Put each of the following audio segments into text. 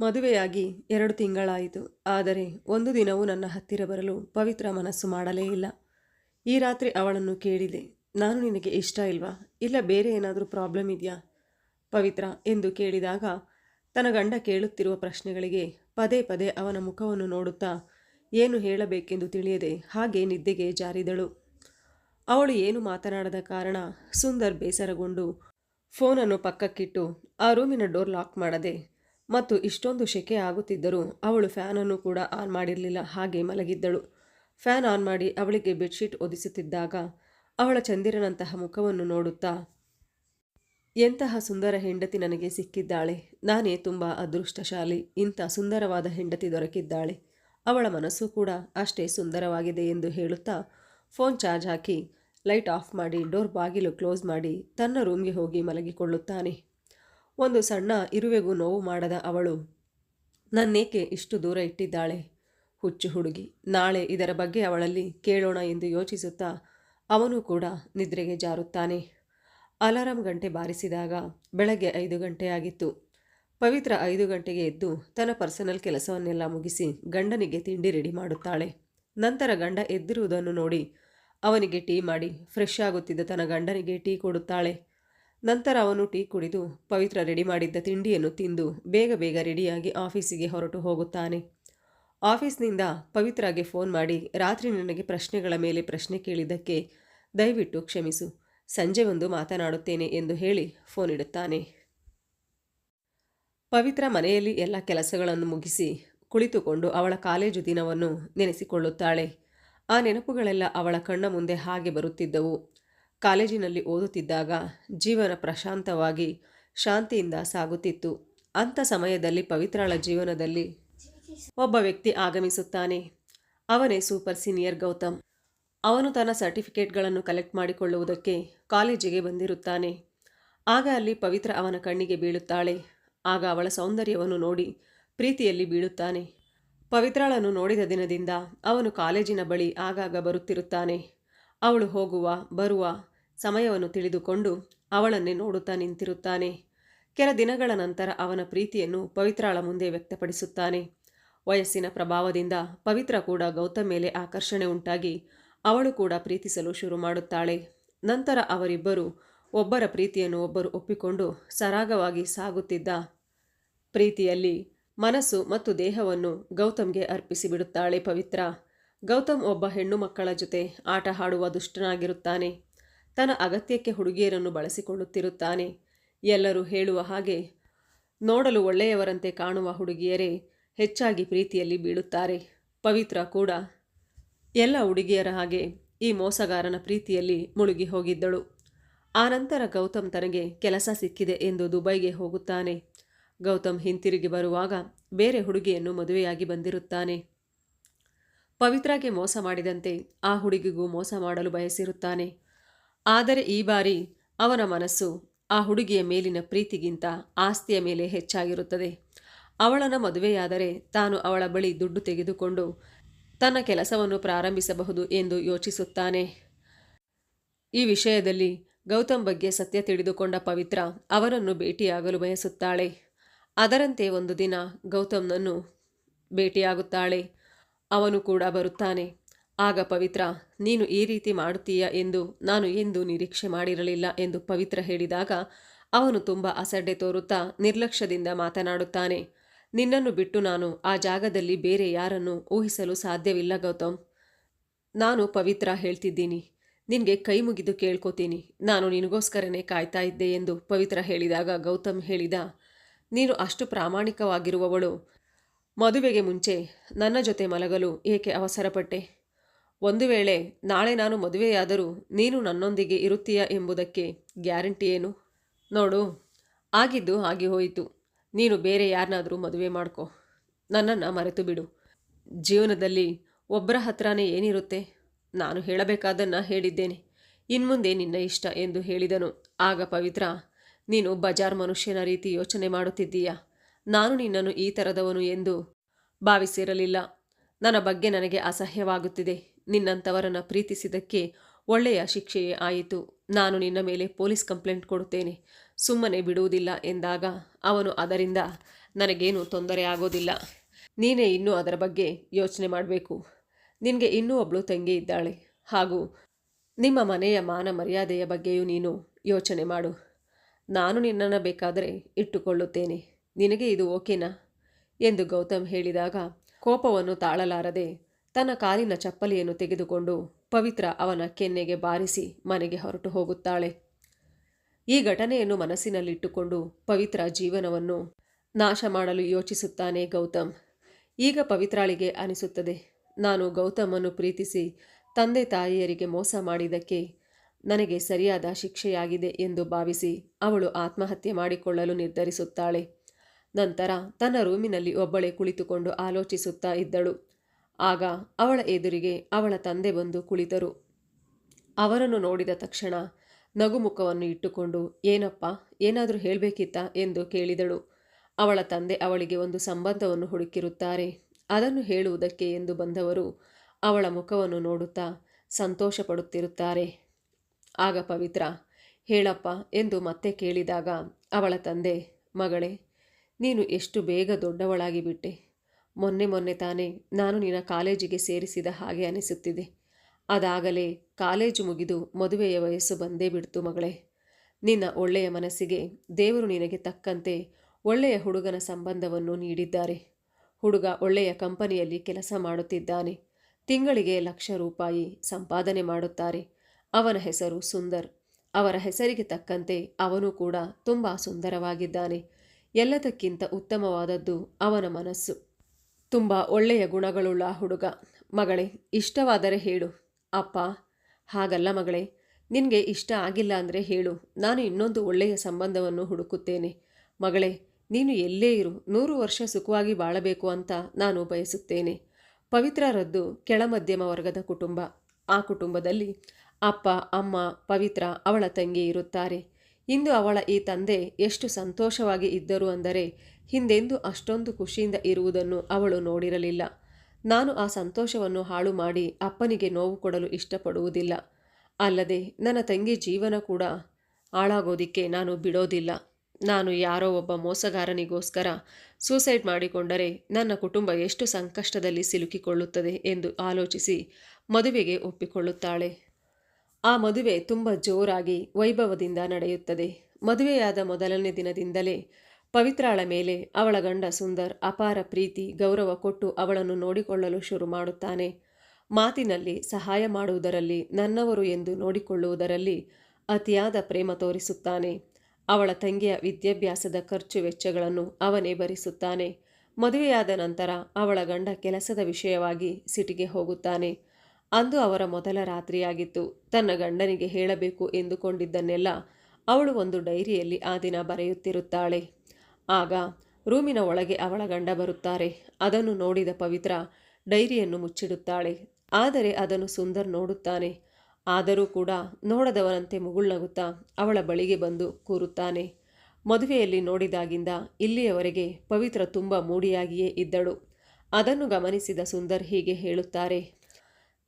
ಮದುವೆಯಾಗಿ ಎರಡು ತಿಂಗಳಾಯಿತು. ಆದರೆ ಒಂದು ದಿನವೂ ನನ್ನ ಹತ್ತಿರ ಬರಲು ಪವಿತ್ರ ಮನಸ್ಸು ಮಾಡಲೇ ಇಲ್ಲ. ಈ ರಾತ್ರಿ ಅವಳನ್ನು ಕೇಳಿದೆ. ನಾನು ನಿನಗೆ ಇಷ್ಟ ಇಲ್ವಾ? ಇಲ್ಲ, ಬೇರೆ ಏನಾದರೂ ಪ್ರಾಬ್ಲಮ್ ಇದೆಯಾ? ಪವಿತ್ರ ಎಂದು ಕೇಳಿದಾಗ ತನ್ನ ಗಂಡ ಕೇಳುತ್ತಿರುವ ಪ್ರಶ್ನೆಗಳಿಗೆ ಪದೇ ಪದೇ ಅವನ ಮುಖವನ್ನು ನೋಡುತ್ತಾ ಏನು ಹೇಳಬೇಕೆಂದು ತಿಳಿಯದೆ ಹಾಗೆ ನಿದ್ದೆಗೆ ಜಾರಿದಳು. ಅವಳು ಏನು ಮಾತನಾಡದ ಕಾರಣ ಸುಂದರ್ ಬೇಸರಗೊಂಡು ಫೋನನ್ನು ಪಕ್ಕಕ್ಕಿಟ್ಟು ಆ ರೂಮಿನ ಡೋರ್ ಲಾಕ್ ಮಾಡದೆ ಮತ್ತು ಇಷ್ಟೊಂದು ಶೆಕೆ ಆಗುತ್ತಿದ್ದರೂ ಅವಳು ಫ್ಯಾನನ್ನು ಕೂಡ ಆನ್ ಮಾಡಿರಲಿಲ್ಲ, ಹಾಗೆ ಮಲಗಿದ್ದಳು. ಫ್ಯಾನ್ ಆನ್ ಮಾಡಿ ಅವಳಿಗೆ ಬೆಡ್ಶೀಟ್ ಒದಿಸುತ್ತಿದ್ದಾಗ ಅವಳ ಚಂದಿರನಂತಹ ಮುಖವನ್ನು ನೋಡುತ್ತಾ, ಎಂತಹ ಸುಂದರ ಹೆಂಡತಿ ನನಗೆ ಸಿಕ್ಕಿದ್ದಾಳೆ. ನಾನೇ ತುಂಬ ಅದೃಷ್ಟಶಾಲಿ, ಇಂಥ ಸುಂದರವಾದ ಹೆಂಡತಿ ದೊರಕಿದ್ದಾಳೆ. ಅವಳ ಮನಸ್ಸು ಕೂಡ ಅಷ್ಟೇ ಸುಂದರವಾಗಿದೆ ಎಂದು ಹೇಳುತ್ತಾ, ಫೋನ್ ಚಾರ್ಜ್ ಹಾಕಿ, ಲೈಟ್ ಆಫ್ ಮಾಡಿ, ಡೋರ್ ಬಾಗಿಲು ಕ್ಲೋಸ್ ಮಾಡಿ, ತನ್ನ ರೂಮ್ಗೆ ಹೋಗಿ ಮಲಗಿಕೊಳ್ಳುತ್ತಾನೆ. ಒಂದು ಸಣ್ಣ ಇರುವೆಗೂ ನೋವು ಮಾಡದ ಅವಳು, ನನ್ನೇಕೆ ಇಷ್ಟು ದೂರ ಇಟ್ಟಿದ್ದಾಳೆ? ಹುಚ್ಚು ಹುಡುಗಿ, ನಾಳೆ ಇದರ ಬಗ್ಗೆ ಅವಳಲ್ಲಿ ಕೇಳೋಣ ಎಂದು ಯೋಚಿಸುತ್ತಾ ಅವನು ಕೂಡ ನಿದ್ರೆಗೆ ಜಾರುತ್ತಾನೆ. ಅಲಾರಾಂ ಗಂಟೆ ಬಾರಿಸಿದಾಗ ಬೆಳಗ್ಗೆ ಐದು ಗಂಟೆಯಾಗಿತ್ತು ಪವಿತ್ರ ಐದು ಗಂಟೆಗೆ ಎದ್ದು ತನ್ನ ಪರ್ಸನಲ್ ಕೆಲಸವನ್ನೆಲ್ಲ ಮುಗಿಸಿ ಗಂಡನಿಗೆ ತಿಂಡಿ ರೆಡಿ ಮಾಡುತ್ತಾಳೆ. ನಂತರ ಗಂಡ ಎದ್ದಿರುವುದನ್ನು ನೋಡಿ ಅವನಿಗೆ ಟೀ ಮಾಡಿ ಫ್ರೆಶ್ ಆಗುತ್ತಿದ್ದ ತನ್ನ ಗಂಡನಿಗೆ ಟೀ ಕೊಡುತ್ತಾಳೆ. ನಂತರ ಅವನು ಟೀ ಕುಡಿದು ಪವಿತ್ರ ರೆಡಿ ಮಾಡಿದ್ದ ತಿಂಡಿಯನ್ನು ತಿಂದು ಬೇಗ ಬೇಗ ರೆಡಿಯಾಗಿ ಆಫೀಸಿಗೆ ಹೊರಟು ಹೋಗುತ್ತಾನೆ. ಆಫೀಸ್ನಿಂದ ಪವಿತ್ರಾಗೆ ಫೋನ್ ಮಾಡಿ, ರಾತ್ರಿ ನನಗೆ ಪ್ರಶ್ನೆಗಳ ಮೇಲೆ ಪ್ರಶ್ನೆ ಕೇಳಿದ್ದಕ್ಕೆ ದಯವಿಟ್ಟು ಕ್ಷಮಿಸು. ಸಂಜೆ ಒಂದು ಮಾತನಾಡುತ್ತೇನೆ ಎಂದು ಹೇಳಿ ಫೋನ್ ಇಡುತ್ತಾನೆ. ಪವಿತ್ರ ಮನೆಯಲ್ಲಿ ಎಲ್ಲ ಕೆಲಸಗಳನ್ನು ಮುಗಿಸಿ ಕುಳಿತುಕೊಂಡು ಅವಳ ಕಾಲೇಜು ದಿನವನ್ನು ನೆನೆಸಿಕೊಳ್ಳುತ್ತಾಳೆ. ಆ ನೆನಪುಗಳೆಲ್ಲ ಅವಳ ಕಣ್ಣ ಮುಂದೆ ಹಾಗೆ ಬರುತ್ತಿದ್ದವು. ಕಾಲೇಜಿನಲ್ಲಿ ಓದುತ್ತಿದ್ದಾಗ ಜೀವನ ಪ್ರಶಾಂತವಾಗಿ, ಶಾಂತಿಯಿಂದ ಸಾಗುತ್ತಿತ್ತು. ಅಂಥ ಸಮಯದಲ್ಲಿ ಪವಿತ್ರಳ ಜೀವನದಲ್ಲಿ ಒಬ್ಬ ವ್ಯಕ್ತಿ ಆಗಮಿಸುತ್ತಾನೆ. ಅವನೇ ಸೂಪರ್ ಸೀನಿಯರ್ ಗೌತಮ್. ಅವನು ತನ್ನ ಸರ್ಟಿಫಿಕೇಟ್ಗಳನ್ನು ಕಲೆಕ್ಟ್ ಮಾಡಿಕೊಳ್ಳುವುದಕ್ಕೆ ಕಾಲೇಜಿಗೆ ಬಂದಿರುತ್ತಾನೆ. ಆಗ ಅಲ್ಲಿ ಪವಿತ್ರ ಅವನ ಕಣ್ಣಿಗೆ ಬೀಳುತ್ತಾಳೆ. ಆಗ ಅವಳ ಸೌಂದರ್ಯವನ್ನು ನೋಡಿ ಪ್ರೀತಿಯಲ್ಲಿ ಬೀಳುತ್ತಾನೆ. ಪವಿತ್ರಳನ್ನು ನೋಡಿದ ದಿನದಿಂದ ಅವನು ಕಾಲೇಜಿನ ಬಳಿ ಆಗಾಗ ಬರುತ್ತಿರುತ್ತಾನೆ. ಅವಳು ಹೋಗುವ, ಬರುವ ಸಮಯವನ್ನು ತಿಳಿದುಕೊಂಡು ಅವಳನ್ನೇ ನೋಡುತ್ತಾ ನಿಂತಿರುತ್ತಾನೆ. ಕೆಲ ದಿನಗಳ ನಂತರ ಅವನ ಪ್ರೀತಿಯನ್ನು ಪವಿತ್ರಾಳ ಮುಂದೆ ವ್ಯಕ್ತಪಡಿಸುತ್ತಾನೆ. ವಯಸ್ಸಿನ ಪ್ರಭಾವದಿಂದ ಪವಿತ್ರ ಕೂಡ ಗೌತಮ್ ಮೇಲೆ ಆಕರ್ಷಣೆ ಉಂಟಾಗಿ ಅವಳು ಕೂಡ ಪ್ರೀತಿಸಲು ಶುರು ಮಾಡುತ್ತಾಳೆ. ನಂತರ ಅವರಿಬ್ಬರು ಒಬ್ಬರ ಪ್ರೀತಿಯನ್ನು ಒಬ್ಬರು ಒಪ್ಪಿಕೊಂಡು ಸರಾಗವಾಗಿ ಸಾಗುತ್ತಿದ್ದ ಪ್ರೀತಿಯಲ್ಲಿ ಮನಸ್ಸು ಮತ್ತು ದೇಹವನ್ನು ಗೌತಮ್ಗೆ ಅರ್ಪಿಸಿಬಿಡುತ್ತಾಳೆ ಪವಿತ್ರ. ಗೌತಮ್ ಒಬ್ಬ ಹೆಣ್ಣು ಮಕ್ಕಳ ಜೊತೆ ಆಟ ಆಡುವ ದುಷ್ಟನಾಗಿರುತ್ತಾನೆ. ತನ್ನ ಅಗತ್ಯಕ್ಕೆ ಹುಡುಗಿಯರನ್ನು ಬಳಸಿಕೊಳ್ಳುತ್ತಿರುತ್ತಾನೆ. ಎಲ್ಲರೂ ಹೇಳುವ ಹಾಗೆ ನೋಡಲು ಒಳ್ಳೆಯವರಂತೆ ಕಾಣುವ ಹುಡುಗಿಯರೇ ಹೆಚ್ಚಾಗಿ ಪ್ರೀತಿಯಲ್ಲಿ ಬೀಳುತ್ತಾರೆ. ಪವಿತ್ರ ಕೂಡ. ಎಲ್ಲ ಹುಡುಗಿಯರ ಹಾಗೆ ಈ ಮೋಸಗಾರನ ಪ್ರೀತಿಯಲ್ಲಿ ಮುಳುಗಿ ಹೋಗಿದ್ದಳು. ಆನಂತರ ಗೌತಮ್ ತನಗೆ ಕೆಲಸ ಸಿಕ್ಕಿದೆ ಎಂದು ದುಬೈಗೆ ಹೋಗುತ್ತಾನೆ. ಗೌತಮ್ ಹಿಂತಿರುಗಿ ಬರುವಾಗ ಬೇರೆ ಹುಡುಗಿಯನ್ನು ಮದುವೆಯಾಗಿ ಬಂದಿರುತ್ತಾನೆ. ಪವಿತ್ರಾಗೆ ಮೋಸ ಮಾಡಿದಂತೆ ಆ ಹುಡುಗಿಗೂ ಮೋಸ ಮಾಡಲು ಬಯಸಿರುತ್ತಾನೆ. ಆದರೆ ಈ ಬಾರಿ ಅವನ ಮನಸ್ಸು ಆ ಹುಡುಗಿಯ ಮೇಲಿನ ಪ್ರೀತಿಗಿಂತ ಆಸ್ತಿಯ ಮೇಲೆ ಹೆಚ್ಚಾಗಿರುತ್ತದೆ. ಅವಳನ ಮದುವೆಯಾದರೆ ತಾನು ಅವಳ ಬಳಿ ದುಡ್ಡು ತೆಗೆದುಕೊಂಡು ತನ್ನ ಕೆಲಸವನ್ನು ಪ್ರಾರಂಭಿಸಬಹುದು ಎಂದು ಯೋಚಿಸುತ್ತಾನೆ. ಈ ವಿಷಯದಲ್ಲಿ ಗೌತಮ್ ಬಗ್ಗೆ ಸತ್ಯ ತಿಳಿದುಕೊಂಡ ಪವಿತ್ರ ಅವರನ್ನು ಭೇಟಿಯಾಗಲು ಬಯಸುತ್ತಾಳೆ. ಅದರಂತೆ ಒಂದು ದಿನ ಗೌತಮ್ನನ್ನು ಭೇಟಿಯಾಗುತ್ತಾಳೆ. ಅವನು ಕೂಡ ಬರುತ್ತಾನೆ. ಆಗ ಪವಿತ್ರ, ನೀನು ಈ ರೀತಿ ಮಾಡುತ್ತೀಯ ಎಂದು ನಾನು ಎಂದು ನಿರೀಕ್ಷೆ ಮಾಡಿರಲಿಲ್ಲ ಎಂದು ಪವಿತ್ರ ಹೇಳಿದಾಗ ಅವನು ತುಂಬ ಅಸಡ್ಡೆ ತೋರುತ್ತಾ ನಿರ್ಲಕ್ಷ್ಯದಿಂದ ಮಾತನಾಡುತ್ತಾನೆ. ನಿನ್ನನ್ನು ಬಿಟ್ಟು ನಾನು ಆ ಜಾಗದಲ್ಲಿ ಬೇರೆ ಯಾರನ್ನು ಊಹಿಸಲು ಸಾಧ್ಯವಿಲ್ಲ ಗೌತಮ್. ನಾನು ಪವಿತ್ರ ಹೇಳ್ತಿದ್ದೀನಿ. ನಿನಗೆ ಕೈ ಮುಗಿದು ಕೇಳ್ಕೋತೀನಿ. ನಾನು ನಿನಗೋಸ್ಕರನೇ ಕಾಯ್ತಾ ಇದ್ದೆ ಎಂದು ಪವಿತ್ರ ಹೇಳಿದಾಗ ಗೌತಮ್ ಹೇಳಿದ, ನೀನು ಅಷ್ಟು ಪ್ರಾಮಾಣಿಕವಾಗಿರುವವಳು. ಮದುವೆಗೆ ಮುಂಚೆ ನನ್ನ ಜೊತೆ ಮಲಗಲು ಏಕೆ ಅವಸರಪಟ್ಟೆ? ಒಂದು ವೇಳೆ ನಾಳೆ ನಾನು ಮದುವೆಯಾದರೂ ನೀನು ನನ್ನೊಂದಿಗೆ ಇರುತ್ತೀಯ ಎಂಬುದಕ್ಕೆ ಗ್ಯಾರಂಟಿ ಏನು? ನೋಡು, ಆಗಿದ್ದು ಆಗಿ ಹೋಯಿತು. ನೀನು ಬೇರೆ ಯಾರನ್ನಾದರೂ ಮದುವೆ ಮಾಡ್ಕೊ. ನನ್ನನ್ನು ಮರೆತು ಬಿಡು. ಜೀವನದಲ್ಲಿ ಒಬ್ಬರ ಹತ್ರನೇ ಏನಿರುತ್ತೆ? ನಾನು ಹೇಳಬೇಕಾದನ್ನು ಹೇಳಿದ್ದೇನೆ. ಇನ್ಮುಂದೆ ನಿನ್ನ ಇಷ್ಟ ಎಂದು ಹೇಳಿದನು. ಆಗ ಪವಿತ್ರ, ನೀನು ಬಜಾರ್ ಮನುಷ್ಯನ ರೀತಿ ಯೋಚನೆ ಮಾಡುತ್ತಿದ್ದೀಯಾ? ನಾನು ನಿನ್ನನ್ನು ಈ ಥರದವನು ಎಂದು ಭಾವಿಸಿರಲಿಲ್ಲ. ನನ್ನ ಬಗ್ಗೆ ನನಗೆ ಅಸಹ್ಯವಾಗುತ್ತಿದೆ. ನಿನ್ನಂಥವರನ್ನು ಪ್ರೀತಿಸಿದ್ದಕ್ಕೆ ಒಳ್ಳೆಯ ಶಿಕ್ಷೆಯೇ ಆಯಿತು. ನಾನು ನಿನ್ನ ಮೇಲೆ ಪೊಲೀಸ್ ಕಂಪ್ಲೇಂಟ್ ಕೊಡುತ್ತೇನೆ. ಸುಮ್ಮನೆ ಬಿಡುವುದಿಲ್ಲ ಎಂದಾಗ ಅವನು ಅದರಿಂದ ನನಗೇನು ತೊಂದರೆ ಆಗೋದಿಲ್ಲ. ನೀನೇ ಇನ್ನೂ ಅದರ ಬಗ್ಗೆ ಯೋಚನೆ ಮಾಡಬೇಕು. ನಿನಗೆ ಇನ್ನೂ ಒಬ್ಬಳು ತಂಗಿ ಇದ್ದಾಳೆ. ಹಾಗೂ ನಿಮ್ಮ ಮನೆಯ ಮಾನ ಮರ್ಯಾದೆಯ ಬಗ್ಗೆಯೂ ನೀನು ಯೋಚನೆ ಮಾಡು. ನಾನು ನಿನ್ನನ್ನು ಬೇಕಾದರೆ ಇಟ್ಟುಕೊಳ್ಳುತ್ತೇನೆ. ನಿನಗೆ ಇದು ಓಕೆನಾ? ಎಂದು ಗೌತಮ್ ಹೇಳಿದಾಗ, ಕೋಪವನ್ನು ತಾಳಲಾರದೆ ತನ್ನ ಕಾಲಿನ ಚಪ್ಪಲಿಯನ್ನು ತೆಗೆದುಕೊಂಡು ಪವಿತ್ರ ಅವನ ಕೆನ್ನೆಗೆ ಬಾರಿಸಿ ಮನೆಗೆ ಹೊರಟು ಹೋಗುತ್ತಾಳೆ. ಈ ಘಟನೆಯನ್ನು ಮನಸ್ಸಿನಲ್ಲಿಟ್ಟುಕೊಂಡು ಪವಿತ್ರ ಜೀವನವನ್ನು ನಾಶ ಮಾಡಲು ಯೋಚಿಸುತ್ತಾನೆ ಗೌತಮ್. ಈಗ ಪವಿತ್ರಾಳಿಗೆ ಅನಿಸುತ್ತದೆ, ನಾನು ಗೌತಮನ್ನು ಪ್ರೀತಿಸಿ ತಂದೆ ತಾಯಿಯರಿಗೆ ಮೋಸ ಮಾಡಿದ್ದಕ್ಕೆ ನನಗೆ ಸರಿಯಾದ ಶಿಕ್ಷೆಯಾಗಿದೆ ಎಂದು ಭಾವಿಸಿ ಅವಳು ಆತ್ಮಹತ್ಯೆ ಮಾಡಿಕೊಳ್ಳಲು ನಿರ್ಧರಿಸುತ್ತಾಳೆ. ನಂತರ ತನ್ನ ರೂಮಿನಲ್ಲಿ ಒಬ್ಬಳೇ ಕುಳಿತುಕೊಂಡು ಆಲೋಚಿಸುತ್ತಾ ಇದ್ದಳು. ಆಗ ಅವಳ ಎದುರಿಗೆ ಅವಳ ತಂದೆ ಬಂದು ಕುಳಿತರು. ಅವರನ್ನು ನೋಡಿದ ತಕ್ಷಣ ನಗುಮುಖವನ್ನು ಇಟ್ಟುಕೊಂಡು, ಏನಪ್ಪ, ಏನಾದರೂ ಹೇಳಬೇಕಿತ್ತಾ? ಎಂದು ಕೇಳಿದಳು. ಅವಳ ತಂದೆ ಅವಳಿಗೆ ಒಂದು ಸಂಬಂಧವನ್ನು ಹುಡುಕಿರುತ್ತಾರೆ. ಅದನ್ನು ಹೇಳುವುದಕ್ಕೆ ಎಂದು ಬಂದವರು ಅವಳ ಮುಖವನ್ನು ನೋಡುತ್ತಾ ಸಂತೋಷ ಪಡುತ್ತಿರುತ್ತಾರೆ ಆಗ ಪವಿತ್ರ, ಹೇಳಪ್ಪ ಎಂದು ಮತ್ತೆ ಕೇಳಿದಾಗ ಅವಳ ತಂದೆ, ಮಗಳೇ ನೀನು ಎಷ್ಟು ಬೇಗ ದೊಡ್ಡವಳಾಗಿ ಬಿಟ್ಟೆ. ಮೊನ್ನೆ ಮೊನ್ನೆ ತಾನೇ ನಾನು ನಿನ್ನ ಕಾಲೇಜಿಗೆ ಸೇರಿಸಿದ ಹಾಗೆ ಅನಿಸುತ್ತಿದೆ. ಅದಾಗಲೇ ಕಾಲೇಜು ಮುಗಿದು ಮದುವೆಯ ವಯಸ್ಸು ಬಂದೇ ಬಿಡ್ತು ಮಗಳೇ. ನಿನ್ನ ಒಳ್ಳೆಯ ಮನಸ್ಸಿಗೆ ದೇವರು ನಿನಗೆ ತಕ್ಕಂತೆ ಒಳ್ಳೆಯ ಹುಡುಗನ ಸಂಬಂಧವನ್ನು ನೀಡಿದ್ದಾರೆ. ಹುಡುಗ ಒಳ್ಳೆಯ ಕಂಪನಿಯಲ್ಲಿ ಕೆಲಸ ಮಾಡುತ್ತಿದ್ದಾನೆ. ತಿಂಗಳಿಗೆ ಲಕ್ಷ ರೂಪಾಯಿ ಸಂಪಾದನೆ ಮಾಡುತ್ತಾರೆ. ಅವನ ಹೆಸರು ಸುಂದರ್. ಅವರ ಹೆಸರಿಗೆ ತಕ್ಕಂತೆ ಅವನು ಕೂಡ ತುಂಬ ಸುಂದರವಾಗಿದ್ದಾನೆ. ಎಲ್ಲದಕ್ಕಿಂತ ಉತ್ತಮವಾದದ್ದು ಅವನ ಮನಸ್ಸು. ತುಂಬ ಒಳ್ಳೆಯ ಗುಣಗಳುಳ್ಳ ಹುಡುಗ. ಮಗಳೇ, ಇಷ್ಟವಾದರೆ ಹೇಳು. ಅಪ್ಪ, ಹಾಗಲ್ಲ ಮಗಳೇ, ನಿನಗೆ ಇಷ್ಟ ಆಗಿಲ್ಲ ಅಂದರೆ ಹೇಳು. ನಾನು ಇನ್ನೊಂದು ಒಳ್ಳೆಯ ಸಂಬಂಧವನ್ನು ಹುಡುಕುತ್ತೇನೆ. ಮಗಳೇ, ನೀನು ಎಲ್ಲೇ ಇರು. ನೂರು ವರ್ಷ ಸುಖವಾಗಿ ಬಾಳಬೇಕು ಅಂತ ನಾನು ಬಯಸುತ್ತೇನೆ. ಪವಿತ್ರರದ್ದು ಕೆಳ ಮಧ್ಯಮ ವರ್ಗದ ಕುಟುಂಬ. ಆ ಕುಟುಂಬದಲ್ಲಿ ಅಪ್ಪ, ಅಮ್ಮ, ಪವಿತ್ರ ಅವಳ ತಂಗಿ ಇರುತ್ತಾರೆ. ಇಂದು ಅವಳ ಈ ತಂದೆ ಎಷ್ಟು ಸಂತೋಷವಾಗಿ ಇದ್ದರು ಅಂದರೆ ಹಿಂದೆಂದು ಅಷ್ಟೊಂದು ಖುಷಿಯಿಂದ ಇರುವುದನ್ನು ಅವಳು ನೋಡಿರಲಿಲ್ಲ. ನಾನು ಆ ಸಂತೋಷವನ್ನು ಹಾಳು ಮಾಡಿ ಅಪ್ಪನಿಗೆ ನೋವು ಕೊಡಲು ಇಷ್ಟಪಡುವುದಿಲ್ಲ. ಅಲ್ಲದೆ ನನ್ನ ತಂಗಿ ಜೀವನ ಕೂಡ ಹಾಳಾಗೋದಿಕ್ಕೆ ನಾನು ಬಿಡೋದಿಲ್ಲ. ನಾನು ಯಾರೋ ಒಬ್ಬ ಮೋಸಗಾರನಿಗೋಸ್ಕರ ಸೂಸೈಡ್ ಮಾಡಿಕೊಂಡರೆ ನನ್ನ ಕುಟುಂಬ ಎಷ್ಟು ಸಂಕಷ್ಟದಲ್ಲಿ ಸಿಲುಕಿಕೊಳ್ಳುತ್ತದೆ ಎಂದು ಆಲೋಚಿಸಿ ಮದುವೆಗೆ ಒಪ್ಪಿಕೊಳ್ಳುತ್ತಾಳೆ. ಆ ಮದುವೆ ತುಂಬ ಜೋರಾಗಿ ವೈಭವದಿಂದ ನಡೆಯುತ್ತದೆ. ಮದುವೆಯಾದ ಮೊದಲನೇ ದಿನದಿಂದಲೇ ಪವಿತ್ರಾಳ ಮೇಲೆ ಅವಳ ಗಂಡ ಸುಂದರ್ ಅಪಾರ ಪ್ರೀತಿ, ಗೌರವ ಕೊಟ್ಟು ಅವಳನ್ನು ನೋಡಿಕೊಳ್ಳಲು ಶುರು ಮಾಡುತ್ತಾನೆ. ಮಾತಿನಲ್ಲಿ ಸಹಾಯ ಮಾಡುವುದರಲ್ಲಿ, ನನ್ನವರು ಎಂದು ನೋಡಿಕೊಳ್ಳುವುದರಲ್ಲಿ ಅತಿಯಾದ ಪ್ರೇಮ ತೋರಿಸುತ್ತಾನೆ. ಅವಳ ತಂಗಿಯ ವಿದ್ಯಾಭ್ಯಾಸದ ಖರ್ಚು ವೆಚ್ಚಗಳನ್ನು ಅವನೇ ಭರಿಸುತ್ತಾನೆ. ಮದುವೆಯಾದ ನಂತರ ಅವಳ ಗಂಡ ಕೆಲಸದ ವಿಷಯವಾಗಿ ಸಿಟಿಗೆ ಹೋಗುತ್ತಾನೆ. ಅಂದು ಅವರ ಮೊದಲ ರಾತ್ರಿಯಾಗಿತ್ತು. ತನ್ನ ಗಂಡನಿಗೆ ಹೇಳಬೇಕು ಎಂದುಕೊಂಡಿದ್ದನ್ನೆಲ್ಲ ಅವಳು ಒಂದು ಡೈರಿಯಲ್ಲಿ ಆ ದಿನ ಬರೆಯುತ್ತಿರುತ್ತಾಳೆ. ಆಗ ರೂಮಿನ ಒಳಗೆ ಅವಳ ಗಂಡ ಬರುತ್ತಾರೆ. ಅದನ್ನು ನೋಡಿದ ಪವಿತ್ರ ಡೈರಿಯನ್ನು ಮುಚ್ಚಿಡುತ್ತಾಳೆ. ಆದರೆ ಅದನ್ನು ಸುಂದರ್ ನೋಡುತ್ತಾನೆ. ಆದರೂ ಕೂಡ ನೋಡದವನಂತೆ ಮುಗುಳ್ನಗುತ್ತಾ ಅವಳ ಬಳಿಗೆ ಬಂದು ಕೂರುತ್ತಾನೆ. ಮದುವೆಯಲ್ಲಿ ನೋಡಿದಾಗಿಂದ ಇಲ್ಲಿಯವರೆಗೆ ಪವಿತ್ರ ತುಂಬ ಮೂಡಿಯಾಗಿಯೇ ಇದ್ದಳು. ಅದನ್ನು ಗಮನಿಸಿದ ಸುಂದರ್ ಹೀಗೆ ಹೇಳುತ್ತಾರೆ.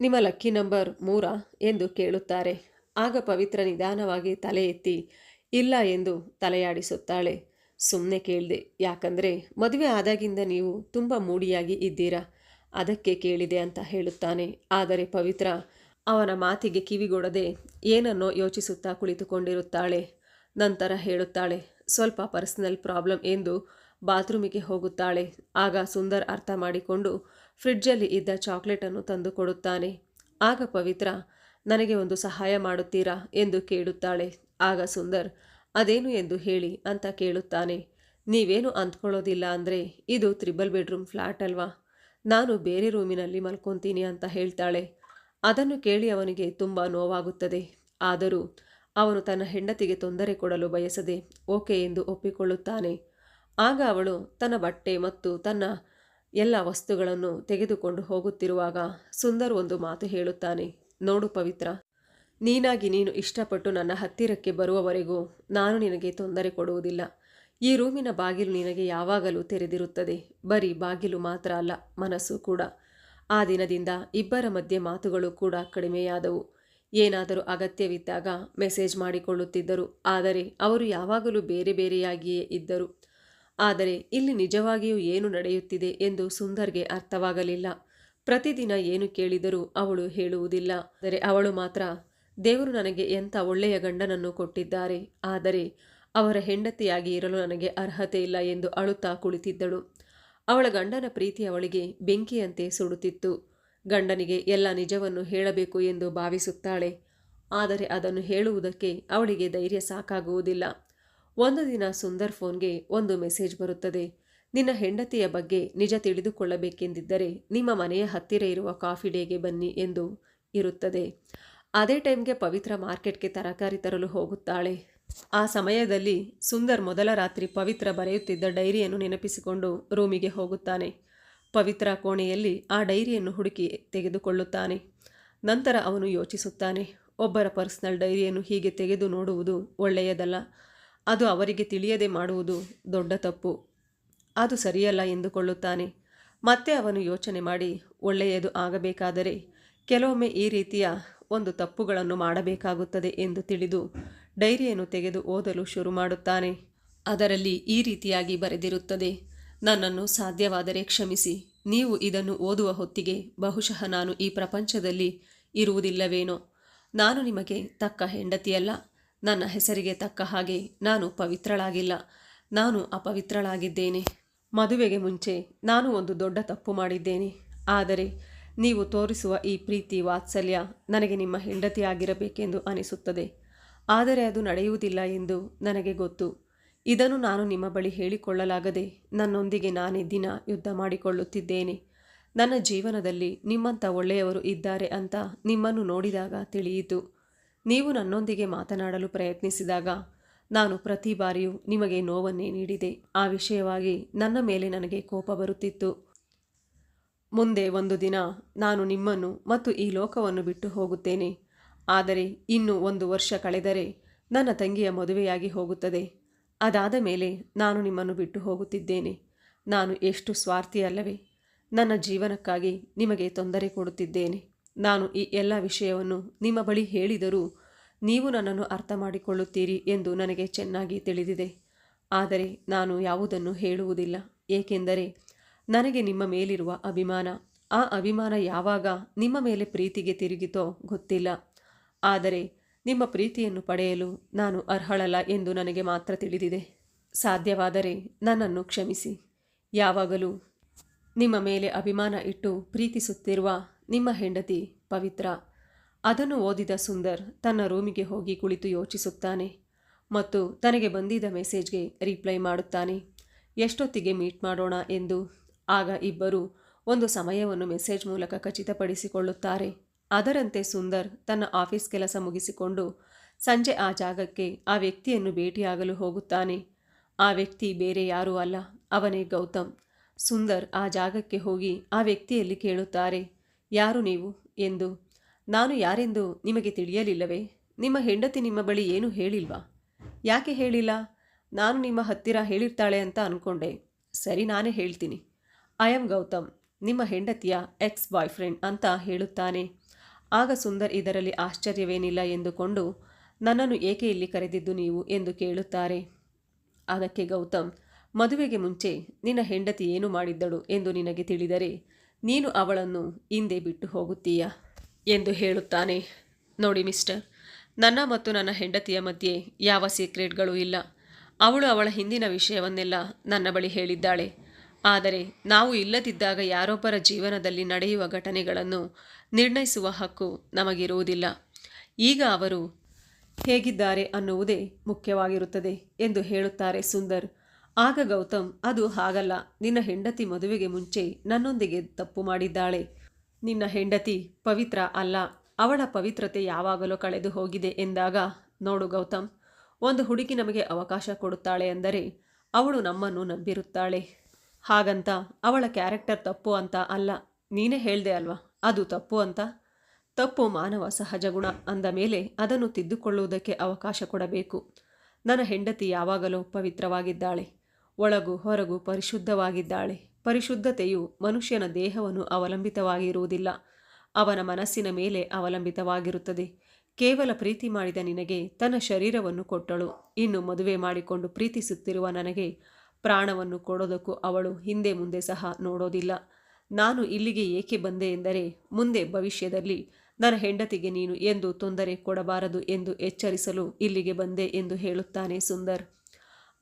ನಿಮ್ಮ ಲಕ್ಕಿ ನಂಬರ್ ಮೂರಾ ಎಂದು ಕೇಳುತ್ತಾರೆ. ಆಗ ಪವಿತ್ರ ನಿಧಾನವಾಗಿ ತಲೆ ಎತ್ತಿ, ಇಲ್ಲ ಎಂದು ತಲೆಯಾಡಿಸುತ್ತಾಳೆ. ಸುಮ್ಮನೆ ಕೇಳಿದೆ, ಯಾಕಂದರೆ ಮದುವೆ ಆದಾಗಿಂದ ನೀವು ತುಂಬ ಮೂಡಿಯಾಗಿ ಇದ್ದೀರಾ? ಅದಕ್ಕೆ ಕೇಳಿದೆ ಅಂತ ಹೇಳುತ್ತಾನೆ. ಆದರೆ ಪವಿತ್ರ, ಅವನ ಮಾತಿಗೆ ಕಿವಿಗೊಡದೆ ಏನನ್ನೋ ಯೋಚಿಸುತ್ತಾ ಕುಳಿತುಕೊಂಡಿರುತ್ತಾಳೆ. ನಂತರ ಹೇಳುತ್ತಾಳೆ, ಸ್ವಲ್ಪ ಪರ್ಸನಲ್ ಪ್ರಾಬ್ಲಮ್ ಎಂದು ಬಾತ್ರೂಮಿಗೆ ಹೋಗುತ್ತಾಳೆ. ಆಗ ಸುಂದರ್ ಅರ್ಥ ಮಾಡಿಕೊಂಡು ಫ್ರಿಡ್ಜಲ್ಲಿ ಇದ್ದ ಚಾಕ್ಲೇಟನ್ನು ತಂದು ಕೊಡುತ್ತಾನೆ. ಆಗ ಪವಿತ್ರ, ನನಗೆ ಒಂದು ಸಹಾಯ ಮಾಡುತ್ತೀರಾ ಎಂದು ಕೇಳುತ್ತಾಳೆ. ಆಗ ಸುಂದರ್, ಅದೇನು ಎಂದು ಹೇಳಿ ಅಂತ ಕೇಳುತ್ತಾನೆ. ನೀವೇನು ಅಂದ್ಕೊಳ್ಳೋದಿಲ್ಲ ಅಂದರೆ, ಇದು ತ್ರಿಬಲ್ ಬೆಡ್ರೂಮ್ ಫ್ಲ್ಯಾಟ್ ಅಲ್ವಾ? ನಾನು ಬೇರೆ ರೂಮಿನಲ್ಲಿ ಮಲ್ಕೊತೀನಿ ಅಂತ ಹೇಳ್ತಾಳೆ. ಅದನ್ನು ಕೇಳಿ ಅವನಿಗೆ ತುಂಬ ನೋವಾಗುತ್ತದೆ. ಆದರೂ ಅವನು ತನ್ನ ಹೆಂಡತಿಗೆ ತೊಂದರೆ ಕೊಡಲು ಬಯಸದೆ ಓಕೆ ಎಂದು ಒಪ್ಪಿಕೊಳ್ಳುತ್ತಾನೆ. ಆಗ ಅವಳು ತನ್ನ ಬಟ್ಟೆ ಮತ್ತು ತನ್ನ ಎಲ್ಲ ವಸ್ತುಗಳನ್ನು ತೆಗೆದುಕೊಂಡು ಹೋಗುತ್ತಿರುವಾಗ ಸುಂದರ್ ಒಂದು ಮಾತು ಹೇಳುತ್ತಾನೆ, ನೋಡು ಪವಿತ್ರ, ನೀನಾಗಿ ನೀನು ಇಷ್ಟಪಟ್ಟು ನನ್ನ ಹತ್ತಿರಕ್ಕೆ ಬರುವವರೆಗೂ ನಾನು ನಿನಗೆ ತೊಂದರೆ ಕೊಡುವುದಿಲ್ಲ. ಈ ರೂಮಿನ ಬಾಗಿಲು ನಿನಗೆ ಯಾವಾಗಲೂ ತೆರೆದಿರುತ್ತದೆ. ಬರೀ ಬಾಗಿಲು ಮಾತ್ರ ಅಲ್ಲ, ಮನಸ್ಸು ಕೂಡ. ಆ ದಿನದಿಂದ ಇಬ್ಬರ ಮಧ್ಯೆ ಮಾತುಗಳು ಕೂಡ ಕಡಿಮೆಯಾದವು. ಏನಾದರೂ ಅಗತ್ಯವಿದ್ದಾಗ ಮೆಸೇಜ್ ಮಾಡಿಕೊಳ್ಳುತ್ತಿದ್ದರು. ಆದರೆ ಅವರು ಯಾವಾಗಲೂ ಬೇರೆ ಬೇರೆಯಾಗಿಯೇ ಇದ್ದರು. ಆದರೆ ಇಲ್ಲಿ ನಿಜವಾಗಿಯೂ ಏನು ನಡೆಯುತ್ತಿದೆ ಎಂದು ಸುಂದರ್ಗೆ ಅರ್ಥವಾಗಲಿಲ್ಲ. ಪ್ರತಿದಿನ ಏನು ಕೇಳಿದರೂ ಅವಳು ಹೇಳುವುದಿಲ್ಲ. ಆದರೆ ಅವಳು ಮಾತ್ರ, ದೇವರು ನನಗೆ ಎಂಥ ಒಳ್ಳೆಯ ಗಂಡನನ್ನು ಕೊಟ್ಟಿದ್ದಾರೆ, ಆದರೆ ಅವರ ಹೆಂಡತಿಯಾಗಿ ಇರಲು ನನಗೆ ಅರ್ಹತೆ ಇಲ್ಲ ಎಂದು ಅಳುತ್ತಾ ಕುಳಿತಿದ್ದಳು. ಅವಳ ಗಂಡನ ಪ್ರೀತಿ ಅವಳಿಗೆ ಬೆಂಕಿಯಂತೆ ಸುಡುತ್ತಿತ್ತು. ಗಂಡನಿಗೆ ಎಲ್ಲ ನಿಜವನ್ನು ಹೇಳಬೇಕು ಎಂದು ಭಾವಿಸುತ್ತಾಳೆ. ಆದರೆ ಅದನ್ನು ಹೇಳುವುದಕ್ಕೆ ಅವಳಿಗೆ ಧೈರ್ಯ ಸಾಕಾಗುವುದಿಲ್ಲ. ಒಂದು ದಿನ ಸುಂದರ್ ಫೋನ್ಗೆ ಒಂದು ಮೆಸೇಜ್ ಬರುತ್ತದೆ. ನಿನ್ನ ಹೆಂಡತಿಯ ಬಗ್ಗೆ ನಿಜ ತಿಳಿದುಕೊಳ್ಳಬೇಕೆಂದಿದ್ದರೆ ನಿಮ್ಮ ಮನೆಯ ಹತ್ತಿರ ಇರುವ ಕಾಫಿ ಡೇಗೆ ಬನ್ನಿ ಎಂದು ಇರುತ್ತದೆ. ಅದೇ ಟೈಮ್ಗೆ ಪವಿತ್ರ ಮಾರ್ಕೆಟ್ಗೆ ತರಕಾರಿ ತರಲು ಹೋಗುತ್ತಾಳೆ. ಆ ಸಮಯದಲ್ಲಿ ಸುಂದರ್ ಮೊದಲ ರಾತ್ರಿ ಪವಿತ್ರ ಬರೆಯುತ್ತಿದ್ದ ಡೈರಿಯನ್ನು ನೆನಪಿಸಿಕೊಂಡು ರೂಮಿಗೆ ಹೋಗುತ್ತಾನೆ. ಪವಿತ್ರ ಕೋಣೆಯಲ್ಲಿ ಆ ಡೈರಿಯನ್ನು ಹುಡುಕಿ ತೆಗೆದುಕೊಳ್ಳುತ್ತಾನೆ. ನಂತರ ಅವನು ಯೋಚಿಸುತ್ತಾನೆ, ಒಬ್ಬರ ಪರ್ಸನಲ್ ಡೈರಿಯನ್ನು ಹೀಗೆ ತೆಗೆದು ನೋಡುವುದು ಒಳ್ಳೆಯದಲ್ಲ. ಅದು ಅವರಿಗೆ ತಿಳಿಯದೆ ಮಾಡುವುದು ದೊಡ್ಡ ತಪ್ಪು. ಅದು ಸರಿಯಲ್ಲ ಎಂದುಕೊಳ್ಳುತ್ತಾನೆ. ಮತ್ತೆ ಅವನು ಯೋಚನೆ ಮಾಡಿ, ಒಳ್ಳೆಯದು ಆಗಬೇಕಾದರೆ ಕೆಲವೊಮ್ಮೆ ಈ ರೀತಿಯ ಒಂದು ತಪ್ಪುಗಳನ್ನು ಮಾಡಬೇಕಾಗುತ್ತದೆ ಎಂದು ತಿಳಿದು ಡೈರಿಯನ್ನು ತೆಗೆದು ಓದಲು ಶುರು ಮಾಡುತ್ತಾನೆ. ಅದರಲ್ಲಿ ಈ ರೀತಿಯಾಗಿ ಬರೆದಿರುತ್ತದೆ, ನನ್ನನ್ನು ಸಾಧ್ಯವಾದರೆ ಕ್ಷಮಿಸಿ, ನೀವು ಇದನ್ನು ಓದುವ ಹೊತ್ತಿಗೆ ಬಹುಶಃ ನಾನು ಈ ಪ್ರಪಂಚದಲ್ಲಿ ಇರುವುದಿಲ್ಲವೇನೋ. ನಾನು ನಿಮಗೆ ತಕ್ಕ ಹೆಂಡತಿಯಲ್ಲ ನನ್ನ ಹೆಸರಿಗೆ ತಕ್ಕ ಹಾಗೆ ನಾನು ಪವಿತ್ರಳಾಗಿಲ್ಲ. ನಾನು ಅಪವಿತ್ರಳಾಗಿದ್ದೇನೆ. ಮದುವೆಗೆ ಮುಂಚೆ ನಾನು ಒಂದು ದೊಡ್ಡ ತಪ್ಪು ಮಾಡಿದ್ದೇನೆ. ಆದರೆ ನೀವು ತೋರಿಸುವ ಈ ಪ್ರೀತಿ ವಾತ್ಸಲ್ಯ ನನಗೆ ನಿಮ್ಮ ಹೆಂಡತಿಯಾಗಿರಬೇಕೆಂದು ಅನಿಸುತ್ತದೆ. ಆದರೆ ಅದು ನಡೆಯುವುದಿಲ್ಲ ಎಂದು ನನಗೆ ಗೊತ್ತು. ಇದನ್ನು ನಾನು ನಿಮ್ಮ ಬಳಿ ಹೇಳಿಕೊಳ್ಳಲಾಗದೆ ನನ್ನೊಂದಿಗೆ ನಾನೇ ದಿನ ಯುದ್ಧ ಮಾಡಿಕೊಳ್ಳುತ್ತಿದ್ದೇನೆ. ನನ್ನ ಜೀವನದಲ್ಲಿ ನಿಮ್ಮಂಥ ಒಳ್ಳೆಯವರು ಇದ್ದಾರೆ ಅಂತ ನಿಮ್ಮನ್ನು ನೋಡಿದಾಗ ತಿಳಿಯಿತು. ನೀವು ನನ್ನೊಂದಿಗೆ ಮಾತನಾಡಲು ಪ್ರಯತ್ನಿಸಿದಾಗ ನಾನು ಪ್ರತಿ ಬಾರಿಯೂ ನಿಮಗೆ ನೋವನ್ನೇ ನೀಡಿದೆ. ಆ ವಿಷಯವಾಗಿ ನನ್ನ ಮೇಲೆ ನನಗೆ ಕೋಪ ಬರುತ್ತಿತ್ತು. ಮುಂದೆ ಒಂದು ದಿನ ನಾನು ನಿಮ್ಮನ್ನು ಮತ್ತು ಈ ಲೋಕವನ್ನು ಬಿಟ್ಟು ಹೋಗುತ್ತೇನೆ. ಆದರೆ ಇನ್ನು ಒಂದು ವರ್ಷ ಕಳೆದರೆ ನನ್ನ ತಂಗಿಯ ಮದುವೆಯಾಗಿ ಹೋಗುತ್ತದೆ. ಅದಾದ ಮೇಲೆ ನಾನು ನಿಮ್ಮನ್ನು ಬಿಟ್ಟು ಹೋಗುತ್ತಿದ್ದೇನೆ. ನಾನು ಎಷ್ಟು ಸ್ವಾರ್ಥಿ ಅಲ್ಲವೇ ನನ್ನ ಜೀವನಕ್ಕಾಗಿ ನಿಮಗೆ ತೊಂದರೆ ಕೊಡುತ್ತಿದ್ದೇನೆ. ನಾನು ಈ ಎಲ್ಲ ವಿಷಯವನ್ನು ನಿಮ್ಮ ಬಳಿ ಹೇಳಿದರೂ ನೀವು ನನ್ನನ್ನು ಅರ್ಥ ಮಾಡಿಕೊಳ್ಳುತ್ತೀರಿ ಎಂದು ನನಗೆ ಚೆನ್ನಾಗಿ ತಿಳಿದಿದೆ. ಆದರೆ ನಾನು ಯಾವುದನ್ನು ಹೇಳುವುದಿಲ್ಲ, ಏಕೆಂದರೆ ನನಗೆ ನಿಮ್ಮ ಮೇಲಿರುವ ಅಭಿಮಾನ, ಆ ಅಭಿಮಾನ ಯಾವಾಗ ನಿಮ್ಮ ಮೇಲೆ ಪ್ರೀತಿಗೆ ತಿರುಗಿತೋ ಗೊತ್ತಿಲ್ಲ. ಆದರೆ ನಿಮ್ಮ ಪ್ರೀತಿಯನ್ನು ಪಡೆಯಲು ನಾನು ಅರ್ಹಳಲ್ಲ ಎಂದು ನನಗೆ ಮಾತ್ರ ತಿಳಿದಿದೆ. ಸಾಧ್ಯವಾದರೆ ನನ್ನನ್ನು ಕ್ಷಮಿಸಿ. ಯಾವಾಗಲೂ ನಿಮ್ಮ ಮೇಲೆ ಅಭಿಮಾನ ಇಟ್ಟು ಪ್ರೀತಿಸುತ್ತಿರುವ ನಿಮ್ಮ ಹೆಂಡತಿ ಪವಿತ್ರ. ಅದನ್ನು ಓದಿದ ಸುಂದರ್ ತನ್ನ ರೂಮಿಗೆ ಹೋಗಿ ಕುಳಿತು ಯೋಚಿಸುತ್ತಾನೆ ಮತ್ತು ತನಗೆ ಬಂದಿದ್ದ ಮೆಸೇಜ್ಗೆ ರಿಪ್ಲೈ ಮಾಡುತ್ತಾನೆ. ಎಷ್ಟೊತ್ತಿಗೆ ಮೀಟ್ ಮಾಡೋಣ ಎಂದು ಆಗ ಇಬ್ಬರು ಒಂದು ಸಮಯವನ್ನು ಮೆಸೇಜ್ ಮೂಲಕ ಖಚಿತಪಡಿಸಿಕೊಳ್ಳುತ್ತಾರೆ. ಅದರಂತೆ ಸುಂದರ್ ತನ್ನ ಆಫೀಸ್ ಕೆಲಸ ಮುಗಿಸಿಕೊಂಡು ಸಂಜೆ ಆ ಜಾಗಕ್ಕೆ ಆ ವ್ಯಕ್ತಿಯನ್ನು ಭೇಟಿಯಾಗಲು ಹೋಗುತ್ತಾನೆ. ಆ ವ್ಯಕ್ತಿ ಬೇರೆ ಯಾರೂ ಅಲ್ಲ, ಅವನೇ ಗೌತಮ್. ಸುಂದರ್ ಆ ಜಾಗಕ್ಕೆ ಹೋಗಿ ಆ ವ್ಯಕ್ತಿಯಲ್ಲಿ ಕೇಳುತ್ತಾರೆ. ಯಾರು ನೀವು? ಎಂದು. ನಾನು ಯಾರೆಂದು ನಿಮಗೆ ತಿಳಿಯಲಿಲ್ಲವೇ? ನಿಮ್ಮ ಹೆಂಡತಿ ನಿಮ್ಮ ಬಳಿ ಏನು ಹೇಳಿಲ್ವಾ? ಯಾಕೆ ಹೇಳಿಲ್ಲ? ನಾನು ನಿಮ್ಮ ಹತ್ತಿರ ಹೇಳಿರ್ತಾಳೆ ಅಂತ ಅಂದ್ಕೊಂಡೆ ಸರಿ, ನಾನೇ ಹೇಳ್ತೀನಿ. I am Gautam. ನಿಮ್ಮ ಹೆಂಡತಿಯ ಎಕ್ಸ್ ಬಾಯ್ ಫ್ರೆಂಡ್ ಅಂತ ಹೇಳುತ್ತಾನೆ. ಆಗ ಸುಂದರ್ ಇದರಲ್ಲಿ ಆಶ್ಚರ್ಯವೇನಿಲ್ಲ ಎಂದುಕೊಂಡು, ನನ್ನನ್ನು ಏಕೆ ಇಲ್ಲಿ ಕರೆದಿದ್ದು ನೀವು ಎಂದು ಕೇಳುತ್ತಾರೆ. ಅದಕ್ಕೆ ಗೌತಮ್, ಮದುವೆಗೆ ಮುಂಚೆ ನಿನ್ನ ಹೆಂಡತಿ ಏನು ಮಾಡಿದ್ದಳು ಎಂದು ನಿನಗೆ ತಿಳಿದರೆ ನೀನು ಅವಳನ್ನು ಹಿಂದೆ ಬಿಟ್ಟು ಹೋಗುತ್ತೀಯ ಎಂದು ಹೇಳುತ್ತಾನೆ. ನೋಡಿ ಮಿಸ್ಟರ್, ನನ್ನ ಮತ್ತು ನನ್ನ ಹೆಂಡತಿಯ ಮಧ್ಯೆ ಯಾವ ಸೀಕ್ರೆಟ್ಗಳು ಇಲ್ಲ. ಅವಳು ಅವಳ ಹಿಂದಿನ ವಿಷಯವನ್ನೆಲ್ಲ ನನ್ನ ಬಳಿ ಹೇಳಿದ್ದಾಳೆ. ಆದರೆ ನಾವು ಇಲ್ಲದಿದ್ದಾಗ ಯಾರೊಬ್ಬರ ಜೀವನದಲ್ಲಿ ನಡೆಯುವ ಘಟನೆಗಳನ್ನು ನಿರ್ಣಯಿಸುವ ಹಕ್ಕು ನಮಗಿರುವುದಿಲ್ಲ. ಈಗ ಅವರು ಹೇಗಿದ್ದಾರೆ ಅನ್ನುವುದೇ ಮುಖ್ಯವಾಗಿರುತ್ತದೆ ಎಂದು ಹೇಳುತ್ತಾರೆ ಸುಂದರ್. ಆಗ ಗೌತಮ್, ಅದು ಹಾಗಲ್ಲ. ನಿನ್ನ ಹೆಂಡತಿ ಮದುವೆಗೆ ಮುಂಚೆ ನನ್ನೊಂದಿಗೆ ತಪ್ಪು ಮಾಡಿದ್ದಾಳೆ. ನಿನ್ನ ಹೆಂಡತಿ ಪವಿತ್ರ ಅಲ್ಲ. ಅವಳ ಪವಿತ್ರತೆ ಯಾವಾಗಲೂ ಕಳೆದು ಹೋಗಿದೆ ಎಂದಾಗ, ನೋಡು ಗೌತಮ್, ಒಂದು ಹುಡುಗಿ ನಮಗೆ ಅವಕಾಶ ಕೊಡುತ್ತಾಳೆ ಅಂದರೆ ಅವಳು ನಮ್ಮನ್ನು ನಂಬಿರುತ್ತಾಳೆ. ಹಾಗಂತ ಅವಳ ಕ್ಯಾರೆಕ್ಟರ್ ತಪ್ಪು ಅಂತ ಅಲ್ಲ. ನೀನೇ ಹೇಳ್ದೆ ಅಲ್ವಾ? ಅದು ತಪ್ಪು ಅಂತ? ತಪ್ಪು ಮಾನವ ಸಹಜ ಗುಣ ಅಂದ ಮೇಲೆ ಅದನ್ನು ತಿದ್ದುಕೊಳ್ಳುವುದಕ್ಕೆ ಅವಕಾಶ ಕೊಡಬೇಕು. ನನ್ನ ಹೆಂಡತಿ ಯಾವಾಗಲೂ ಪವಿತ್ರವಾಗಿದ್ದಾಳೆ. ಒಳಗು ಹೊರಗು ಪರಿಶುದ್ಧವಾಗಿದ್ದಾಳೆ. ಪರಿಶುದ್ಧತೆಯು ಮನುಷ್ಯನ ದೇಹವನ್ನು ಅವಲಂಬಿತವಾಗಿರುವುದಿಲ್ಲ. ಅವನ ಮನಸ್ಸಿನ ಮೇಲೆ ಅವಲಂಬಿತವಾಗಿರುತ್ತದೆ. ಕೇವಲ ಪ್ರೀತಿ ಮಾಡಿದ ನಿನಗೆ ತನ್ನ ಶರೀರವನ್ನು ಕೊಟ್ಟಳು. ಇನ್ನು ಮದುವೆ ಮಾಡಿಕೊಂಡು ಪ್ರೀತಿಸುತ್ತಿರುವ ನನಗೆ ಪ್ರಾಣವನ್ನು ಕೊಡೋದಕ್ಕೂ ಅವಳು ಹಿಂದೆ ಮುಂದೆ ಸಹ ನೋಡೋದಿಲ್ಲ. ನಾನು ಇಲ್ಲಿಗೆ ಏಕೆ ಬಂದೆ ಎಂದರೆ, ಮುಂದೆ ಭವಿಷ್ಯದಲ್ಲಿ ನನ್ನ ಹೆಂಡತಿಗೆ ನೀನು ಎಂದು ತೊಂದರೆ ಕೊಡಬಾರದು ಎಂದು ಎಚ್ಚರಿಸಲು ಇಲ್ಲಿಗೆ ಬಂದೆ ಎಂದು ಹೇಳುತ್ತಾನೆ ಸುಂದರ್.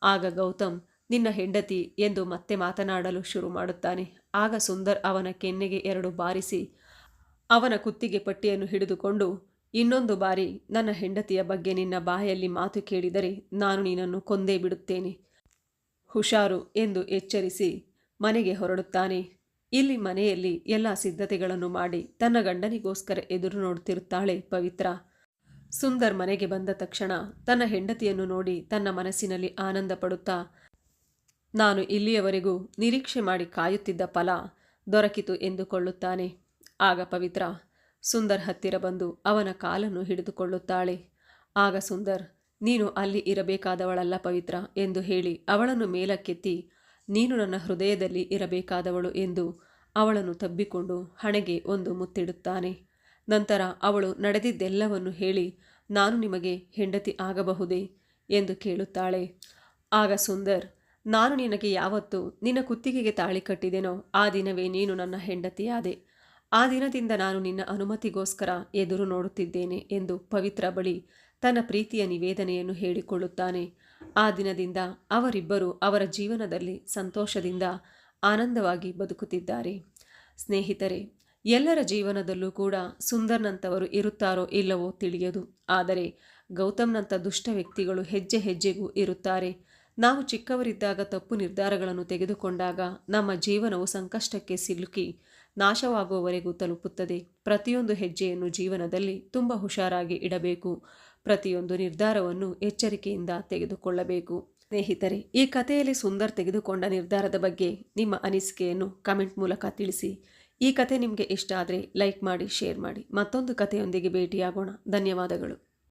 ಆಗ ಗೌತಮ್ ನಿನ್ನ ಹೆಂಡತಿ ಎಂದು ಮತ್ತೆ ಮಾತನಾಡಲು ಶುರು ಮಾಡುತ್ತಾನೆ. ಆಗ ಸುಂದರ್ ಅವನ ಕೆನ್ನೆಗೆ ಎರಡು ಬಾರಿಸಿ ಅವನ ಕುತ್ತಿಗೆ ಪಟ್ಟಿಯನ್ನು ಹಿಡಿದುಕೊಂಡು, ಇನ್ನೊಂದು ಬಾರಿ ನನ್ನ ಹೆಂಡತಿಯ ಬಗ್ಗೆ ನಿನ್ನ ಬಾಯಲ್ಲಿ ಮಾತು ಕೇಳಿದರೆ ನಾನು ನಿನ್ನನ್ನು ಕೊಂದೇ ಬಿಡುತ್ತೇನೆ. ಹುಷಾರು ಎಂದು ಎಚ್ಚರಿಸಿ ಮನೆಗೆ ಹೊರಡುತ್ತಾನೆ. ಇಲ್ಲಿ ಮನೆಯಲ್ಲಿ ಎಲ್ಲ ಸಿದ್ಧತೆಗಳನ್ನು ಮಾಡಿ ತನ್ನ ಗಂಡನಿಗೋಸ್ಕರ ಎದುರು ನೋಡುತ್ತಿರುತ್ತಾಳೆ ಪವಿತ್ರ. ಸುಂದರ್ ಮನೆಗೆ ಬಂದ ತಕ್ಷಣ ತನ್ನ ಹೆಂಡತಿಯನ್ನು ನೋಡಿ ತನ್ನ ಮನಸ್ಸಿನಲ್ಲಿ ಆನಂದ ಪಡುತ್ತಾ ನಾನು ಇಲ್ಲಿಯವರೆಗೂ ನಿರೀಕ್ಷೆ ಮಾಡಿ ಕಾಯುತ್ತಿದ್ದ ಫಲ ದೊರಕಿತು ಎಂದುಕೊಳ್ಳುತ್ತಾನೆ. ಆಗ ಪವಿತ್ರ, ಸುಂದರ್ ಹತ್ತಿರ ಬಂದು ಅವನ ಕಾಲನ್ನು ಹಿಡಿದುಕೊಳ್ಳುತ್ತಾಳೆ. ಆಗ ಸುಂದರ್, ನೀನು ಅಲ್ಲಿ ಇರಬೇಕಾದವಳಲ್ಲ ಪವಿತ್ರ ಎಂದು ಹೇಳಿ ಅವಳನ್ನು ಮೇಲಕ್ಕೆತ್ತಿ, ನೀನು ನನ್ನ ಹೃದಯದಲ್ಲಿ ಇರಬೇಕಾದವಳು ಎಂದು ಅವಳನ್ನು ತಬ್ಬಿಕೊಂಡು ಹಣೆಗೆ ಒಂದು ಮುತ್ತಿಡುತ್ತಾನೆ. ನಂತರ ಅವಳು ನಡೆದಿದ್ದೆಲ್ಲವನ್ನು ಹೇಳಿ, ನಾನು ನಿಮಗೆ ಹೆಂಡತಿ ಆಗಬಹುದೇ ಎಂದು ಕೇಳುತ್ತಾಳೆ. ಆಗ ಸುಂದರ್ ನಾನು ನಿನಗೆ ಯಾವತ್ತು ನಿನ್ನ ಕುತ್ತಿಗೆಗೆ ತಾಳಿ ಕಟ್ಟಿದೆನೋ ಆ ದಿನವೇ ನೀನು ನನ್ನ ಹೆಂಡತಿಯಾದೆ. ಆ ದಿನದಿಂದ ನಾನು ನಿನ್ನ ಅನುಮತಿಗೋಸ್ಕರ ಎದುರು ನೋಡುತ್ತಿದ್ದೇನೆ ಎಂದು ಪವಿತ್ರ ಬಳಿ ತನ್ನ ಪ್ರೀತಿಯ ನಿವೇದನೆಯನ್ನು ಹೇಳಿಕೊಳ್ಳುತ್ತಾನೆ. ಆ ದಿನದಿಂದ ಅವರಿಬ್ಬರು ಅವರ ಜೀವನದಲ್ಲಿ ಸಂತೋಷದಿಂದ ಆನಂದವಾಗಿ ಬದುಕುತ್ತಿದ್ದಾರೆ. ಸ್ನೇಹಿತರೆ, ಎಲ್ಲರ ಜೀವನದಲ್ಲೂ ಕೂಡ ಸುಂದರ್ನಂಥವರು ಇರುತ್ತಾರೋ ಇಲ್ಲವೋ ತಿಳಿಯದು. ಆದರೆ ಗೌತಮ್ನಂಥ ದುಷ್ಟ ವ್ಯಕ್ತಿಗಳು ಹೆಜ್ಜೆ ಹೆಜ್ಜೆಗೂ ಇರುತ್ತಾರೆ. ನಾವು ಚಿಕ್ಕವರಿದ್ದಾಗ ತಪ್ಪು ನಿರ್ಧಾರಗಳನ್ನು ತೆಗೆದುಕೊಂಡಾಗ ನಮ್ಮ ಜೀವನವು ಸಂಕಷ್ಟಕ್ಕೆ ಸಿಲುಕಿ ನಾಶವಾಗುವವರೆಗೂ ತಲುಪುತ್ತದೆ. ಪ್ರತಿಯೊಂದು ಹೆಜ್ಜೆಯನ್ನು ಜೀವನದಲ್ಲಿ ತುಂಬ ಹುಷಾರಾಗಿ ಇಡಬೇಕು. ಪ್ರತಿಯೊಂದು ನಿರ್ಧಾರವನ್ನು ಎಚ್ಚರಿಕೆಯಿಂದ ತೆಗೆದುಕೊಳ್ಳಬೇಕು. ಸ್ನೇಹಿತರೆ, ಈ ಕಥೆಯಲ್ಲಿ ಸುಂದರ್ ತೆಗೆದುಕೊಂಡ ನಿರ್ಧಾರದ ಬಗ್ಗೆ ನಿಮ್ಮ ಅನಿಸಿಕೆಯನ್ನು ಕಮೆಂಟ್ ಮೂಲಕ ತಿಳಿಸಿ. ಈ ಕತೆ ನಿಮಗೆ ಇಷ್ಟ ಆದರೆ ಲೈಕ್ ಮಾಡಿ, ಶೇರ್ ಮಾಡಿ. ಮತ್ತೊಂದು ಕಥೆಯೊಂದಿಗೆ ಭೇಟಿಯಾಗೋಣ. ಧನ್ಯವಾದಗಳು.